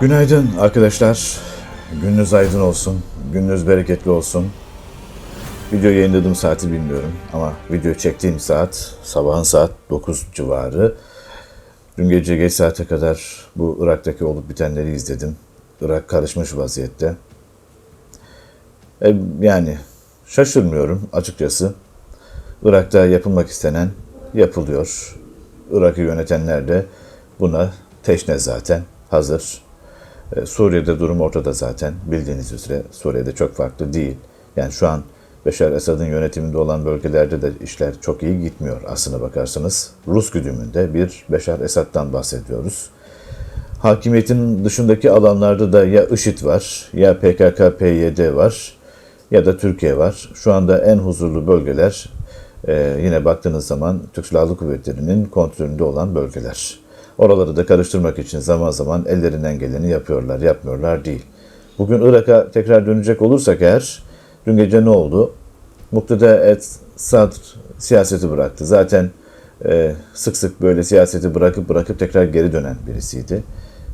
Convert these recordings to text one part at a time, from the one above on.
Günaydın arkadaşlar. Gününüz aydın olsun. Gününüz bereketli olsun. Video yayınladığım saati bilmiyorum ama video çektiğim saat sabahın saat 9 civarı. Dün gece geç saate kadar bu Irak'taki olup bitenleri izledim. Irak karışmış vaziyette. E, yani şaşırmıyorum açıkçası. Irak'ta yapılmak istenen yapılıyor. Irak'ı yönetenler de buna teşne zaten hazır. E, Suriye'de durum ortada zaten. Bildiğiniz üzere Suriye'de çok farklı değil. Yani şu an Beşar Esad'ın yönetiminde olan bölgelerde de işler çok iyi gitmiyor aslına bakarsanız. Rus güdümünde bir Beşar Esad'dan bahsediyoruz. Hakimiyetin dışındaki alanlarda da ya IŞİD var, ya PKK-PYD var ya da Türkiye var. Şu anda en huzurlu bölgeler e, yine baktığınız zaman Türk Silahlı Kuvvetleri'nin kontrolünde olan bölgeler. Oraları da karıştırmak için zaman zaman ellerinden geleni yapıyorlar, yapmıyorlar değil. Bugün Irak'a tekrar dönecek olursak eğer, dün gece ne oldu? Mukteda et Sadr siyaseti bıraktı. Zaten e, sık sık böyle siyaseti bırakıp bırakıp tekrar geri dönen birisiydi.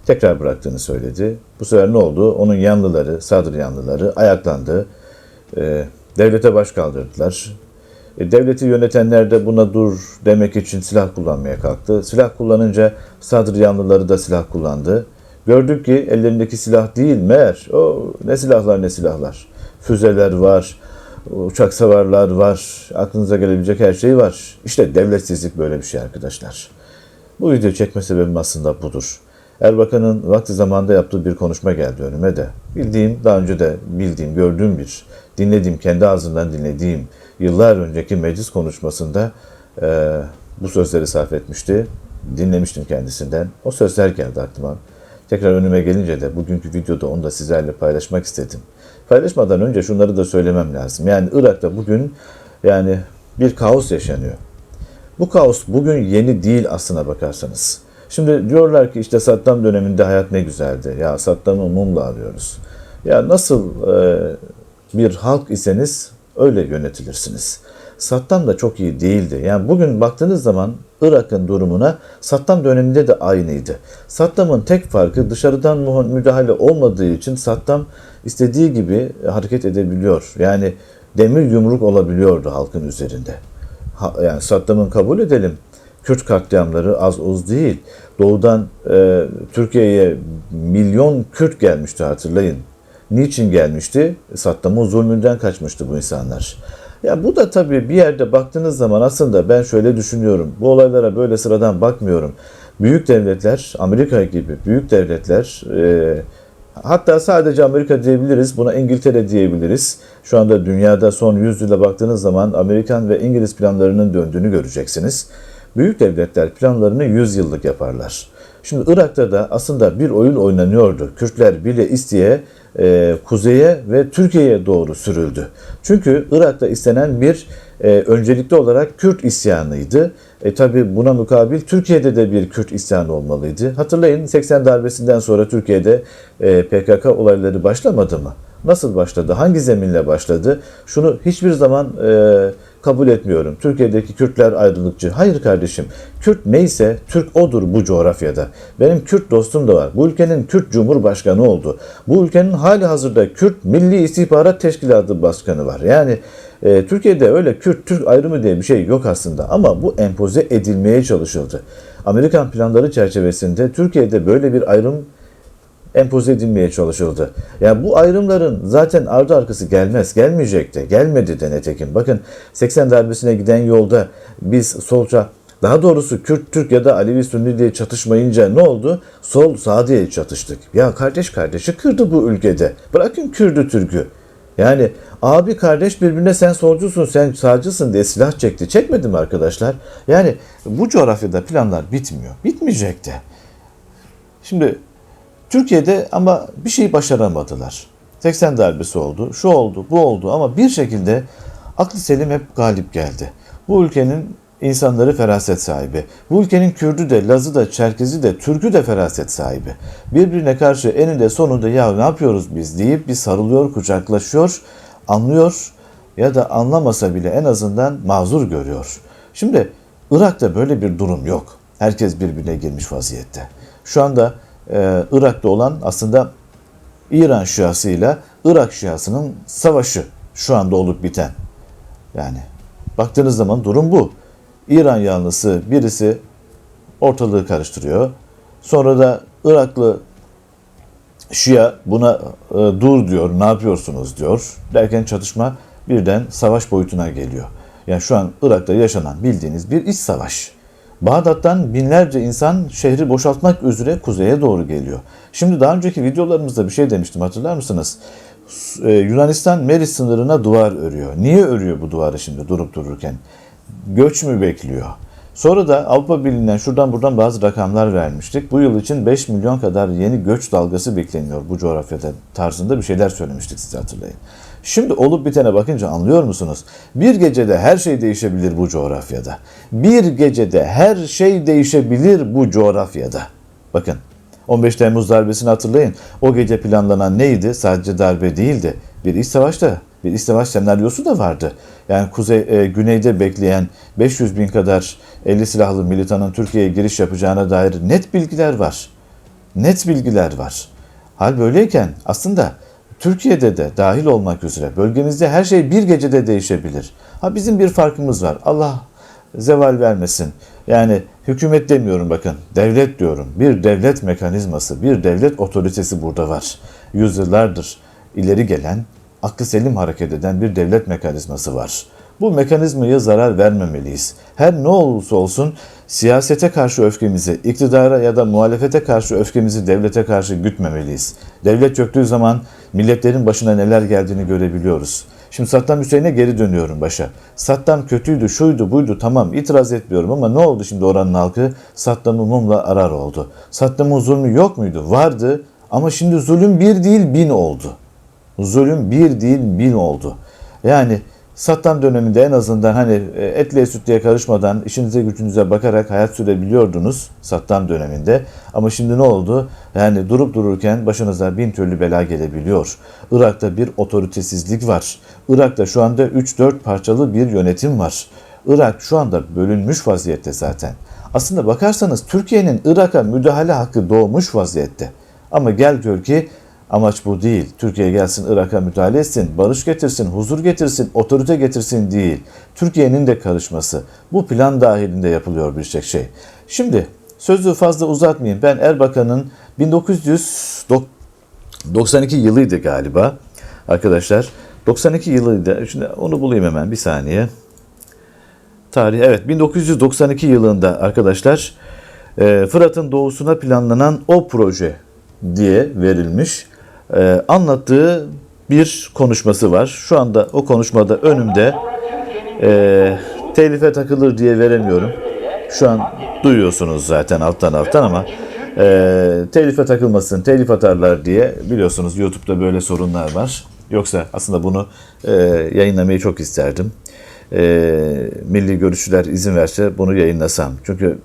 Tekrar bıraktığını söyledi. Bu sefer ne oldu? Onun yanlıları, Sadr yanlıları ayaklandı. E, devlete baş kaldırdılar. E, devleti yönetenler de buna dur demek için silah kullanmaya kalktı. Silah kullanınca Sadr yanlıları da silah kullandı. Gördük ki ellerindeki silah değil meğer. O ne silahlar ne silahlar. Füzeler var, uçak savarlar var, aklınıza gelebilecek her şey var. İşte devletsizlik böyle bir şey arkadaşlar. Bu video çekme sebebim aslında budur. Erbakan'ın vakti zamanında yaptığı bir konuşma geldi önüme de. Bildiğim, daha önce de bildiğim, gördüğüm bir, dinlediğim, kendi ağzından dinlediğim yıllar önceki meclis konuşmasında e, bu sözleri sarf etmişti. Dinlemiştim kendisinden. O sözler geldi aklıma. Tekrar önüme gelince de bugünkü videoda onu da sizlerle paylaşmak istedim. Paylaşmadan önce şunları da söylemem lazım. Yani Irak'ta bugün yani bir kaos yaşanıyor. Bu kaos bugün yeni değil aslına bakarsanız. Şimdi diyorlar ki işte Saddam döneminde hayat ne güzeldi. Ya Saddam'ı mumla arıyoruz. Ya nasıl e, bir halk iseniz öyle yönetilirsiniz. Saddam da çok iyi değildi. Yani bugün baktığınız zaman Irak'ın durumuna Saddam döneminde de aynıydı. Saddam'ın tek farkı dışarıdan müdahale olmadığı için Saddam istediği gibi hareket edebiliyor. Yani demir yumruk olabiliyordu halkın üzerinde. Yani Saddam'ın kabul edelim. Kürt katliamları az uz değil. Doğudan e, Türkiye'ye milyon Kürt gelmişti hatırlayın. Niçin gelmişti? Saddam'ın zulmünden kaçmıştı bu insanlar. Ya bu da tabii bir yerde baktığınız zaman aslında ben şöyle düşünüyorum. Bu olaylara böyle sıradan bakmıyorum. Büyük devletler, Amerika gibi büyük devletler, e, hatta sadece Amerika diyebiliriz, buna İngiltere diyebiliriz. Şu anda dünyada son 100 yıla baktığınız zaman Amerikan ve İngiliz planlarının döndüğünü göreceksiniz. Büyük devletler planlarını 100 yıllık yaparlar. Şimdi Irak'ta da aslında bir oyun oynanıyordu. Kürtler bile isteye e, kuzeye ve Türkiye'ye doğru sürüldü. Çünkü Irak'ta istenen bir e, öncelikli olarak Kürt isyanıydı. E tabi buna mukabil Türkiye'de de bir Kürt isyanı olmalıydı. Hatırlayın 80 darbesinden sonra Türkiye'de e, PKK olayları başlamadı mı? Nasıl başladı? Hangi zeminle başladı? Şunu hiçbir zaman e, kabul etmiyorum. Türkiye'deki Kürtler ayrılıkçı. Hayır kardeşim. Kürt neyse Türk odur bu coğrafyada. Benim Kürt dostum da var. Bu ülkenin Kürt Cumhurbaşkanı oldu. Bu ülkenin hali hazırda Kürt Milli İstihbarat Teşkilatı Başkanı var. Yani e, Türkiye'de öyle Kürt-Türk ayrımı diye bir şey yok aslında. Ama bu empoze edilmeye çalışıldı. Amerikan planları çerçevesinde Türkiye'de böyle bir ayrım empoze edilmeye çalışıldı. Yani bu ayrımların zaten ardı arkası gelmez, gelmeyecek de, gelmedi de netekim. Bakın 80 darbesine giden yolda biz solca, daha doğrusu Kürt, Türk ya da Alevi Sünni diye çatışmayınca ne oldu? Sol sağ diye çatıştık. Ya kardeş kardeşi kırdı bu ülkede. Bırakın Kürdü Türk'ü. Yani abi kardeş birbirine sen solcusun sen sağcısın diye silah çekti. Çekmedi mi arkadaşlar? Yani bu coğrafyada planlar bitmiyor. Bitmeyecek de. Şimdi Türkiye'de ama bir şey başaramadılar. 80 darbesi oldu, şu oldu, bu oldu ama bir şekilde aklı selim hep galip geldi. Bu ülkenin insanları feraset sahibi. Bu ülkenin Kürdü de, Lazı da, Çerkezi de, Türkü de feraset sahibi. Birbirine karşı eninde sonunda ya ne yapıyoruz biz deyip bir sarılıyor, kucaklaşıyor, anlıyor ya da anlamasa bile en azından mazur görüyor. Şimdi Irak'ta böyle bir durum yok. Herkes birbirine girmiş vaziyette. Şu anda e, Irak'ta olan aslında İran Şiasıyla Irak Şiasının savaşı şu anda olup biten. Yani baktığınız zaman durum bu. İran yanlısı birisi ortalığı karıştırıyor. Sonra da Iraklı Şia buna e, dur diyor, ne yapıyorsunuz diyor. Derken çatışma birden savaş boyutuna geliyor. Yani şu an Irak'ta yaşanan bildiğiniz bir iç savaş. Bağdat'tan binlerce insan şehri boşaltmak üzere kuzeye doğru geliyor. Şimdi daha önceki videolarımızda bir şey demiştim hatırlar mısınız? Ee, Yunanistan Meris sınırına duvar örüyor. Niye örüyor bu duvarı şimdi durup dururken? Göç mü bekliyor? Sonra da Avrupa Birliği'nden şuradan buradan bazı rakamlar vermiştik. Bu yıl için 5 milyon kadar yeni göç dalgası bekleniyor bu coğrafyada tarzında bir şeyler söylemiştik size hatırlayın. Şimdi olup bitene bakınca anlıyor musunuz? Bir gecede her şey değişebilir bu coğrafyada. Bir gecede her şey değişebilir bu coğrafyada. Bakın 15 Temmuz darbesini hatırlayın. O gece planlanan neydi? Sadece darbe değildi. Bir iç savaşta, bir iç savaş senaryosu da vardı. Yani kuzey, e, güneyde bekleyen 500 bin kadar 50 silahlı militanın Türkiye'ye giriş yapacağına dair net bilgiler var. Net bilgiler var. Hal böyleyken aslında Türkiye'de de dahil olmak üzere bölgemizde her şey bir gecede değişebilir. Ha bizim bir farkımız var. Allah zeval vermesin. Yani hükümet demiyorum bakın, devlet diyorum. Bir devlet mekanizması, bir devlet otoritesi burada var. Yüzyıllardır ileri gelen, aklı selim hareket eden bir devlet mekanizması var. Bu mekanizmaya zarar vermemeliyiz. Her ne olursa olsun siyasete karşı öfkemizi, iktidara ya da muhalefete karşı öfkemizi devlete karşı gütmemeliyiz. Devlet çöktüğü zaman milletlerin başına neler geldiğini görebiliyoruz. Şimdi Saddam Hüseyin'e geri dönüyorum başa. Saddam kötüydü, şuydu, buydu tamam itiraz etmiyorum ama ne oldu şimdi oranın halkı? Saddam'ı mumla arar oldu. Saddam'ın zulmü yok muydu? Vardı ama şimdi zulüm bir değil bin oldu. Zulüm bir değil bin oldu. Yani Saddam döneminde en azından hani e, etliye sütlüye karışmadan işinize gücünüze bakarak hayat sürebiliyordunuz Saddam döneminde. Ama şimdi ne oldu? Yani durup dururken başınıza bin türlü bela gelebiliyor. Irak'ta bir otoritesizlik var. Irak'ta şu anda 3-4 parçalı bir yönetim var. Irak şu anda bölünmüş vaziyette zaten. Aslında bakarsanız Türkiye'nin Irak'a müdahale hakkı doğmuş vaziyette. Ama gel gör ki Amaç bu değil. Türkiye gelsin Irak'a müdahale etsin, barış getirsin, huzur getirsin, otorite getirsin değil. Türkiye'nin de karışması. Bu plan dahilinde yapılıyor birçok şey. Şimdi sözü fazla uzatmayayım. Ben Erbakan'ın 1992 yılıydı galiba arkadaşlar. 92 yılıydı. Şimdi onu bulayım hemen bir saniye. Tarih evet 1992 yılında arkadaşlar e, Fırat'ın doğusuna planlanan o proje diye verilmiş e, anlattığı bir konuşması var. Şu anda o konuşmada önümde e, telife takılır diye veremiyorum. Şu an duyuyorsunuz zaten alttan alttan ama e, telife takılmasın, telif atarlar diye biliyorsunuz YouTube'da böyle sorunlar var. Yoksa aslında bunu e, yayınlamayı çok isterdim. E, milli görüşçüler izin verse bunu yayınlasam. Çünkü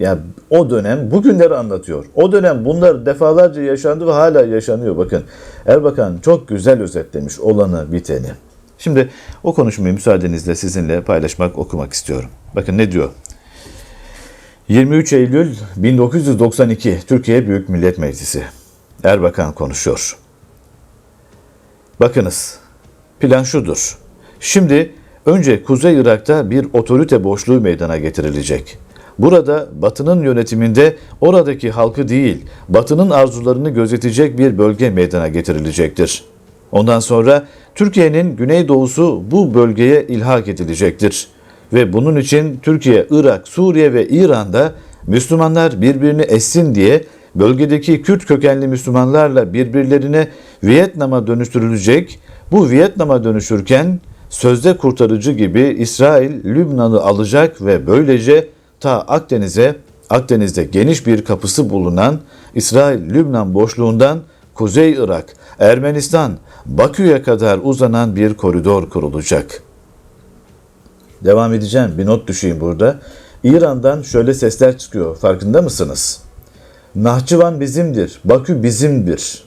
ya o dönem bugünleri anlatıyor. O dönem bunlar defalarca yaşandı ve hala yaşanıyor. Bakın Erbakan çok güzel özetlemiş olanı biteni. Şimdi o konuşmayı müsaadenizle sizinle paylaşmak, okumak istiyorum. Bakın ne diyor? 23 Eylül 1992 Türkiye Büyük Millet Meclisi. Erbakan konuşuyor. Bakınız plan şudur. Şimdi önce Kuzey Irak'ta bir otorite boşluğu meydana getirilecek. Burada Batı'nın yönetiminde oradaki halkı değil, Batı'nın arzularını gözetecek bir bölge meydana getirilecektir. Ondan sonra Türkiye'nin güneydoğusu bu bölgeye ilhak edilecektir. Ve bunun için Türkiye, Irak, Suriye ve İran'da Müslümanlar birbirini essin diye bölgedeki Kürt kökenli Müslümanlarla birbirlerine Vietnam'a dönüştürülecek. Bu Vietnam'a dönüşürken sözde kurtarıcı gibi İsrail Lübnan'ı alacak ve böylece ta Akdeniz'e, Akdeniz'de geniş bir kapısı bulunan İsrail-Lübnan boşluğundan Kuzey Irak, Ermenistan, Bakü'ye kadar uzanan bir koridor kurulacak. Devam edeceğim. Bir not düşeyim burada. İran'dan şöyle sesler çıkıyor. Farkında mısınız? Nahçıvan bizimdir, Bakü bizimdir.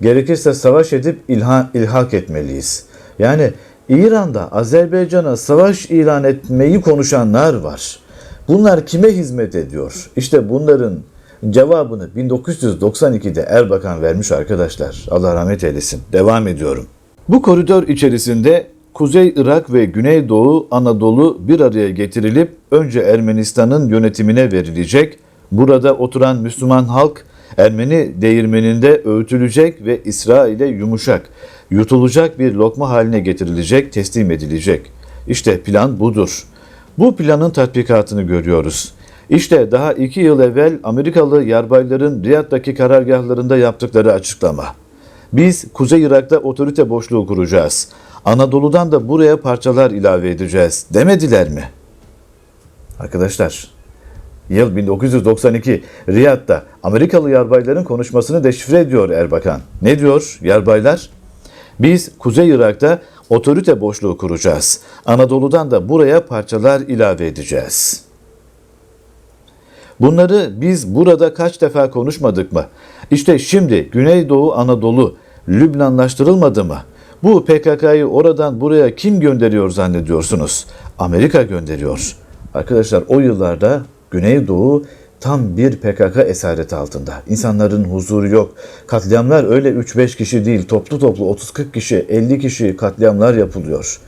Gerekirse savaş edip ilha, ilhak etmeliyiz. Yani İran'da Azerbaycan'a savaş ilan etmeyi konuşanlar var. Bunlar kime hizmet ediyor? İşte bunların cevabını 1992'de Erbakan vermiş arkadaşlar. Allah rahmet eylesin. Devam ediyorum. Bu koridor içerisinde Kuzey Irak ve Güneydoğu Anadolu bir araya getirilip önce Ermenistan'ın yönetimine verilecek. Burada oturan Müslüman halk Ermeni değirmeninde öğütülecek ve İsrail'e yumuşak, yutulacak bir lokma haline getirilecek, teslim edilecek. İşte plan budur. Bu planın tatbikatını görüyoruz. İşte daha iki yıl evvel Amerikalı yarbayların Riyad'daki karargahlarında yaptıkları açıklama. Biz Kuzey Irak'ta otorite boşluğu kuracağız. Anadolu'dan da buraya parçalar ilave edeceğiz demediler mi? Arkadaşlar, yıl 1992 Riyad'da Amerikalı yarbayların konuşmasını deşifre ediyor Erbakan. Ne diyor yarbaylar? Biz Kuzey Irak'ta otorite boşluğu kuracağız. Anadolu'dan da buraya parçalar ilave edeceğiz. Bunları biz burada kaç defa konuşmadık mı? İşte şimdi Güneydoğu Anadolu Lübnanlaştırılmadı mı? Bu PKK'yı oradan buraya kim gönderiyor zannediyorsunuz? Amerika gönderiyor. Arkadaşlar o yıllarda Güneydoğu tam bir PKK esareti altında. İnsanların huzuru yok. Katliamlar öyle 3-5 kişi değil, toplu toplu 30-40 kişi, 50 kişi katliamlar yapılıyor.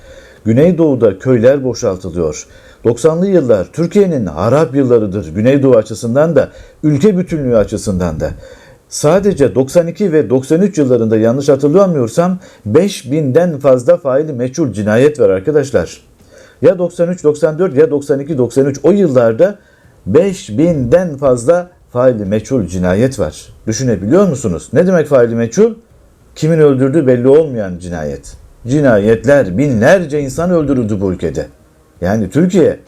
Güneydoğu'da köyler boşaltılıyor. 90'lı yıllar Türkiye'nin harap yıllarıdır Güneydoğu açısından da, ülke bütünlüğü açısından da. Sadece 92 ve 93 yıllarında yanlış hatırlamıyorsam 5000'den fazla faili meçhul cinayet var arkadaşlar. Ya 93, 94 ya 92, 93 o yıllarda 5000'den fazla faili meçhul cinayet var. Düşünebiliyor musunuz? Ne demek faili meçhul? Kimin öldürdüğü belli olmayan cinayet. Cinayetler, binlerce insan öldürüldü bu ülkede. Yani Türkiye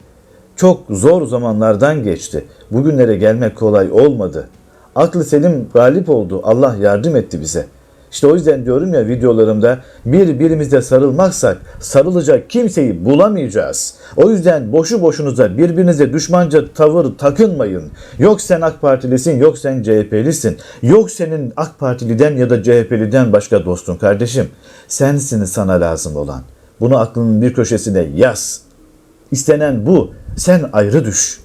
çok zor zamanlardan geçti. Bugünlere gelmek kolay olmadı. Aklı selim galip oldu. Allah yardım etti bize. İşte o yüzden diyorum ya videolarımda birbirimize sarılmazsak sarılacak kimseyi bulamayacağız. O yüzden boşu boşunuza birbirinize düşmanca tavır takınmayın. Yok sen AK Partilisin, yok sen CHP'lisin. Yok senin AK Partiliden ya da CHP'liden başka dostun kardeşim. Sensin sana lazım olan. Bunu aklının bir köşesine yaz. İstenen bu. Sen ayrı düş.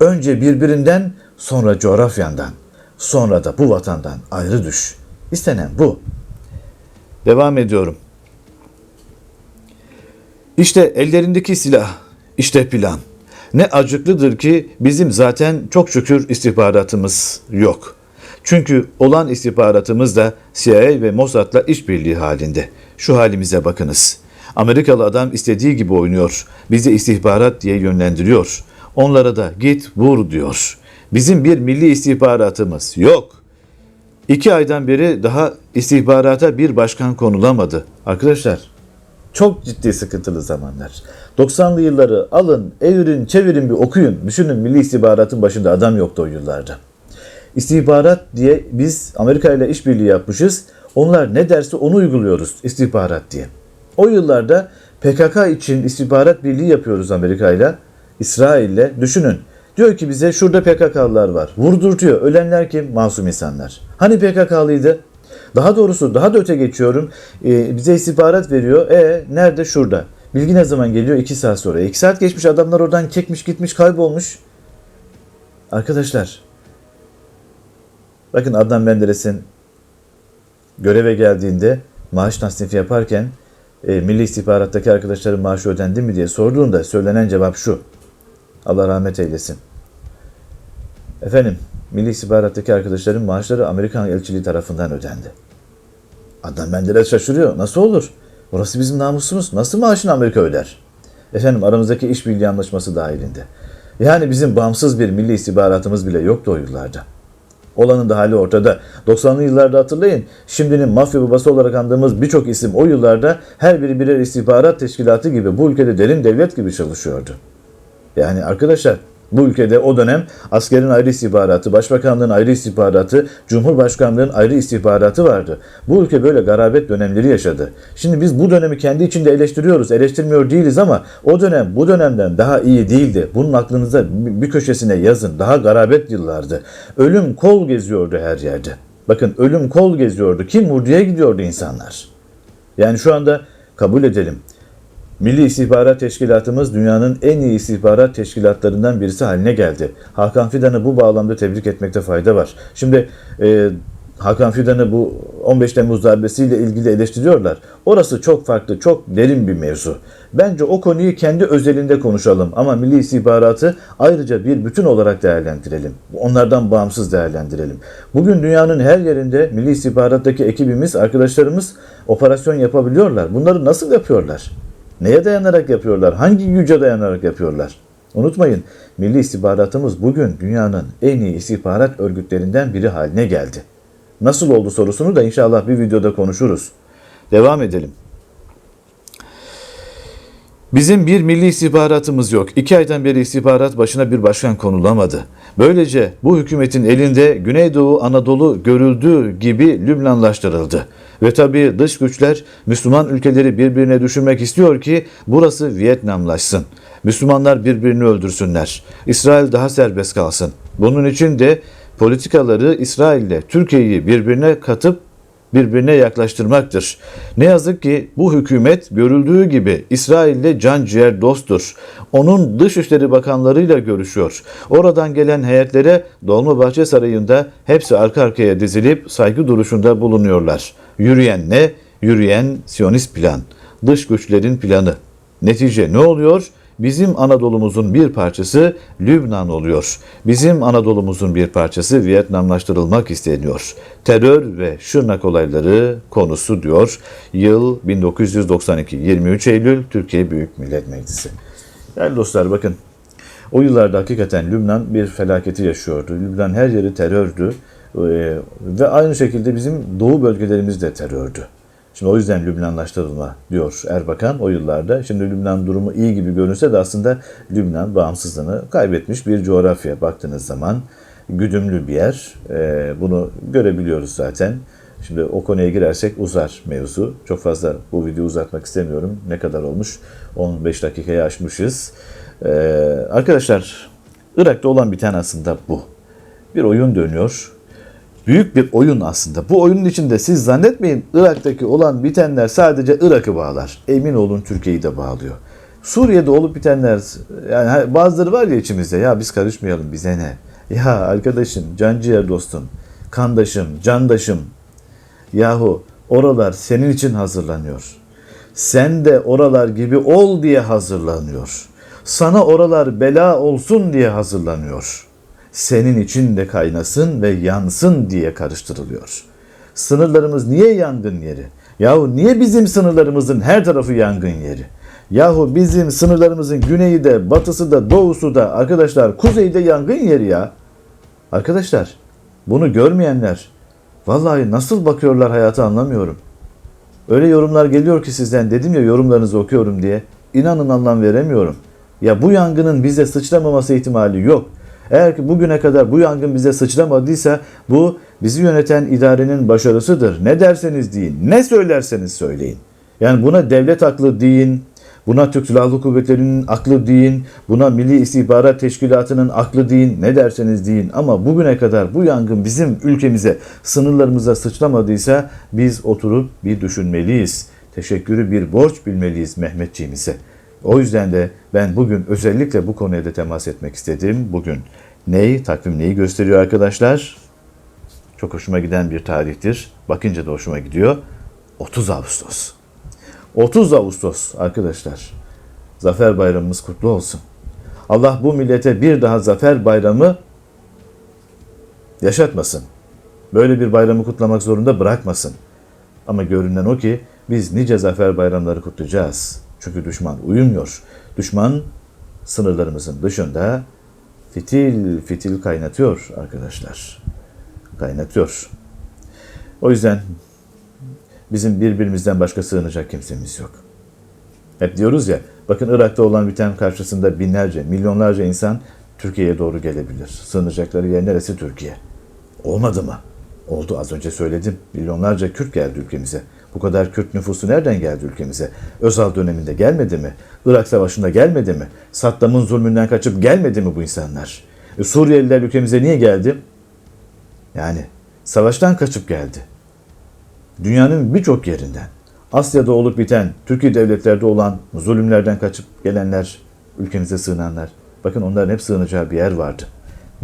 Önce birbirinden, sonra coğrafyandan, sonra da bu vatandan ayrı düş. İstenen bu. Devam ediyorum. İşte ellerindeki silah, işte plan. Ne acıklıdır ki bizim zaten çok şükür istihbaratımız yok. Çünkü olan istihbaratımız da CIA ve Mossad'la işbirliği halinde. Şu halimize bakınız. Amerikalı adam istediği gibi oynuyor. Bizi istihbarat diye yönlendiriyor. Onlara da git vur diyor. Bizim bir milli istihbaratımız yok. İki aydan beri daha istihbarata bir başkan konulamadı. Arkadaşlar çok ciddi sıkıntılı zamanlar. 90'lı yılları alın, evirin, çevirin bir okuyun. Düşünün Milli İstihbaratın başında adam yoktu o yıllarda. İstihbarat diye biz Amerika ile işbirliği yapmışız. Onlar ne derse onu uyguluyoruz istihbarat diye. O yıllarda PKK için istihbarat birliği yapıyoruz Amerika ile, İsrail ile. Düşünün. Diyor ki bize şurada PKK'lılar var. Vurdurtuyor. Ölenler kim? Masum insanlar. Hani PKK'lıydı? Daha doğrusu daha da öte geçiyorum. Ee, bize istihbarat veriyor. E nerede? Şurada. Bilgi ne zaman geliyor? 2 saat sonra. 2 saat geçmiş adamlar oradan çekmiş gitmiş kaybolmuş. Arkadaşlar bakın Adnan Menderes'in göreve geldiğinde maaş tasnifi yaparken e, Milli İstihbarat'taki arkadaşların maaşı ödendi mi diye sorduğunda söylenen cevap şu. Allah rahmet eylesin. Efendim, Milli İstihbarat'taki arkadaşların maaşları Amerikan elçiliği tarafından ödendi. Adnan Menderes şaşırıyor. Nasıl olur? Burası bizim namusumuz. Nasıl maaşını Amerika öder? Efendim aramızdaki işbirliği anlaşması dahilinde. Yani bizim bağımsız bir milli istihbaratımız bile yoktu o yıllarda. Olanın da hali ortada. 90'lı yıllarda hatırlayın. Şimdinin mafya babası olarak andığımız birçok isim o yıllarda her biri birer istihbarat teşkilatı gibi bu ülkede derin devlet gibi çalışıyordu. Yani arkadaşlar bu ülkede o dönem askerin ayrı istihbaratı, başbakanlığın ayrı istihbaratı, cumhurbaşkanlığın ayrı istihbaratı vardı. Bu ülke böyle garabet dönemleri yaşadı. Şimdi biz bu dönemi kendi içinde eleştiriyoruz, eleştirmiyor değiliz ama o dönem bu dönemden daha iyi değildi. Bunun aklınıza bir köşesine yazın. Daha garabet yıllardı. Ölüm kol geziyordu her yerde. Bakın ölüm kol geziyordu. Kim vurduya gidiyordu insanlar. Yani şu anda kabul edelim. Milli İstihbarat Teşkilatımız dünyanın en iyi istihbarat teşkilatlarından birisi haline geldi. Hakan Fidan'ı bu bağlamda tebrik etmekte fayda var. Şimdi e, Hakan Fidan'ı bu 15 Temmuz darbesiyle ilgili eleştiriyorlar. Orası çok farklı, çok derin bir mevzu. Bence o konuyu kendi özelinde konuşalım ama Milli İstihbaratı ayrıca bir bütün olarak değerlendirelim. Onlardan bağımsız değerlendirelim. Bugün dünyanın her yerinde Milli İstihbarat'taki ekibimiz, arkadaşlarımız operasyon yapabiliyorlar. Bunları nasıl yapıyorlar? Neye dayanarak yapıyorlar? Hangi güce dayanarak yapıyorlar? Unutmayın, Milli İstihbaratımız bugün dünyanın en iyi istihbarat örgütlerinden biri haline geldi. Nasıl oldu sorusunu da inşallah bir videoda konuşuruz. Devam edelim. Bizim bir milli istihbaratımız yok. İki aydan beri istihbarat başına bir başkan konulamadı. Böylece bu hükümetin elinde Güneydoğu Anadolu görüldüğü gibi Lübnanlaştırıldı. Ve tabii dış güçler Müslüman ülkeleri birbirine düşürmek istiyor ki burası Vietnamlaşsın. Müslümanlar birbirini öldürsünler. İsrail daha serbest kalsın. Bunun için de politikaları İsrail ile Türkiye'yi birbirine katıp birbirine yaklaştırmaktır. Ne yazık ki bu hükümet görüldüğü gibi İsrail'le can ciğer dosttur. Onun Dışişleri Bakanlarıyla görüşüyor. Oradan gelen heyetlere Dolmabahçe Sarayı'nda hepsi arka arkaya dizilip saygı duruşunda bulunuyorlar. Yürüyen ne? Yürüyen Siyonist plan. Dış güçlerin planı. Netice ne oluyor? Bizim Anadolu'muzun bir parçası Lübnan oluyor. Bizim Anadolu'muzun bir parçası Vietnamlaştırılmak isteniyor. Terör ve Şırnak olayları konusu diyor. Yıl 1992, 23 Eylül Türkiye Büyük Millet Meclisi. Değerli dostlar bakın o yıllarda hakikaten Lübnan bir felaketi yaşıyordu. Lübnan her yeri terördü Ee, ve aynı şekilde bizim doğu bölgelerimiz de terördü. Şimdi o yüzden Lübnanlaştırılma diyor Erbakan o yıllarda. Şimdi Lübnan durumu iyi gibi görünse de aslında Lübnan bağımsızlığını kaybetmiş bir coğrafya baktığınız zaman. Güdümlü bir yer. Ee, bunu görebiliyoruz zaten. Şimdi o konuya girersek uzar mevzu. Çok fazla bu videoyu uzatmak istemiyorum. Ne kadar olmuş? 15 dakikayı aşmışız. Ee, arkadaşlar Irak'ta olan biten aslında bu. Bir oyun dönüyor büyük bir oyun aslında. Bu oyunun içinde siz zannetmeyin Irak'taki olan bitenler sadece Irak'ı bağlar. Emin olun Türkiye'yi de bağlıyor. Suriye'de olup bitenler yani bazıları var ya içimizde ya biz karışmayalım bize ne? Ya arkadaşım, canciğer dostum, kandaşım, candaşım. Yahu oralar senin için hazırlanıyor. Sen de oralar gibi ol diye hazırlanıyor. Sana oralar bela olsun diye hazırlanıyor.'' Senin için de kaynasın ve yansın diye karıştırılıyor. Sınırlarımız niye yangın yeri? Yahu niye bizim sınırlarımızın her tarafı yangın yeri? Yahu bizim sınırlarımızın güneyi de, batısı da, doğusu da, arkadaşlar kuzeyde yangın yeri ya. Arkadaşlar bunu görmeyenler vallahi nasıl bakıyorlar hayata anlamıyorum. Öyle yorumlar geliyor ki sizden dedim ya yorumlarınızı okuyorum diye. İnanın anlam veremiyorum. Ya bu yangının bize sıçramaması ihtimali yok. Eğer ki bugüne kadar bu yangın bize sıçramadıysa bu bizi yöneten idarenin başarısıdır. Ne derseniz deyin, ne söylerseniz söyleyin. Yani buna devlet aklı deyin, buna Türk Silahlı Kuvvetleri'nin aklı deyin, buna Milli İstihbarat Teşkilatı'nın aklı deyin, ne derseniz deyin. Ama bugüne kadar bu yangın bizim ülkemize, sınırlarımıza sıçramadıysa biz oturup bir düşünmeliyiz. Teşekkürü bir borç bilmeliyiz Mehmetçiğimize. O yüzden de ben bugün özellikle bu konuya da temas etmek istedim. Bugün neyi, takvim neyi gösteriyor arkadaşlar? Çok hoşuma giden bir tarihtir. Bakınca da hoşuma gidiyor. 30 Ağustos. 30 Ağustos arkadaşlar. Zafer Bayramımız kutlu olsun. Allah bu millete bir daha Zafer Bayramı yaşatmasın. Böyle bir bayramı kutlamak zorunda bırakmasın. Ama görünen o ki biz nice zafer bayramları kutlayacağız. Çünkü düşman uyumuyor. Düşman sınırlarımızın dışında fitil fitil kaynatıyor arkadaşlar. Kaynatıyor. O yüzden bizim birbirimizden başka sığınacak kimsemiz yok. Hep diyoruz ya, bakın Irak'ta olan biten karşısında binlerce, milyonlarca insan Türkiye'ye doğru gelebilir. Sığınacakları yer neresi Türkiye? Olmadı mı? Oldu az önce söyledim. Milyonlarca Kürt geldi ülkemize. Bu kadar Kürt nüfusu nereden geldi ülkemize? Özal döneminde gelmedi mi? Irak Savaşı'nda gelmedi mi? Saddam'ın zulmünden kaçıp gelmedi mi bu insanlar? E, Suriyeliler ülkemize niye geldi? Yani savaştan kaçıp geldi. Dünyanın birçok yerinden. Asya'da olup biten, Türkiye devletlerde olan zulümlerden kaçıp gelenler, ülkemize sığınanlar. Bakın onların hep sığınacağı bir yer vardı.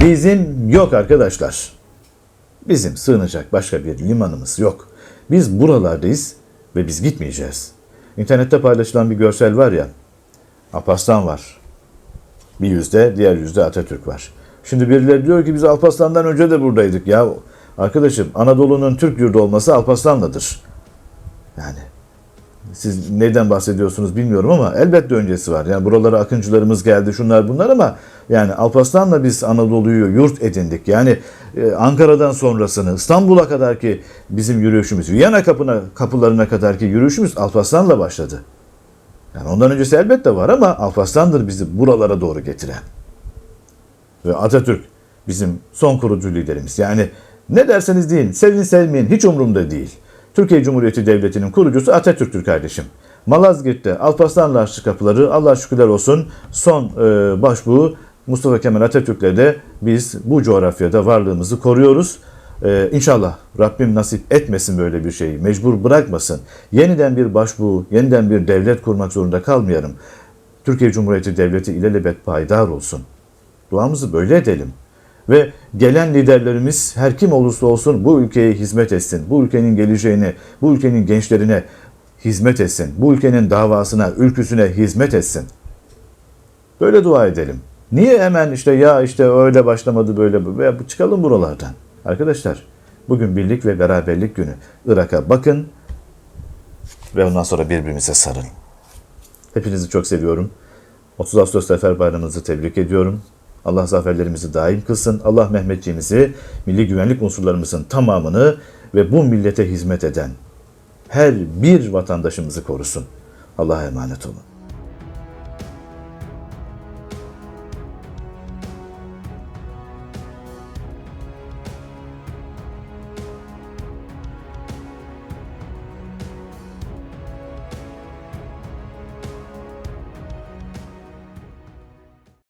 Bizim yok arkadaşlar. Bizim sığınacak başka bir limanımız yok. Biz buralardayız ve biz gitmeyeceğiz. İnternette paylaşılan bir görsel var ya, Alparslan var. Bir yüzde, diğer yüzde Atatürk var. Şimdi birileri diyor ki biz Alparslan'dan önce de buradaydık. Ya arkadaşım Anadolu'nun Türk yurdu olması Alparslan'ladır. Yani siz neden bahsediyorsunuz bilmiyorum ama elbette öncesi var. Yani buralara akıncılarımız geldi şunlar bunlar ama yani Alparslan'la biz Anadolu'yu yurt edindik. Yani e, Ankara'dan sonrasını İstanbul'a kadar ki bizim yürüyüşümüz, Viyana kapına, kapılarına kadar ki yürüyüşümüz Alparslan'la başladı. Yani ondan öncesi elbette var ama Alparslan'dır bizi buralara doğru getiren. Ve Atatürk bizim son kurucu liderimiz. Yani ne derseniz deyin, sevin sevmeyin hiç umurumda değil. Türkiye Cumhuriyeti Devleti'nin kurucusu Atatürk'tür kardeşim. Malazgirt'te Alparslan'la açtı kapıları. Allah şükürler olsun son e, başbuğu Mustafa Kemal Atatürk'le de biz bu coğrafyada varlığımızı koruyoruz. Ee, inşallah Rabbim nasip etmesin böyle bir şeyi, mecbur bırakmasın. Yeniden bir başbuğ, yeniden bir devlet kurmak zorunda kalmayalım. Türkiye Cumhuriyeti Devleti ilelebet payidar olsun. Duamızı böyle edelim. Ve gelen liderlerimiz her kim olursa olsun bu ülkeye hizmet etsin. Bu ülkenin geleceğine, bu ülkenin gençlerine hizmet etsin. Bu ülkenin davasına, ülküsüne hizmet etsin. Böyle dua edelim. Niye hemen işte ya işte öyle başlamadı böyle veya çıkalım buralardan. Arkadaşlar bugün birlik ve beraberlik günü. Irak'a bakın ve ondan sonra birbirimize sarılın. Hepinizi çok seviyorum. 30 Ağustos Zafer Bayramınızı tebrik ediyorum. Allah zaferlerimizi daim kılsın. Allah Mehmetçiğimizi, milli güvenlik unsurlarımızın tamamını ve bu millete hizmet eden her bir vatandaşımızı korusun. Allah'a emanet olun.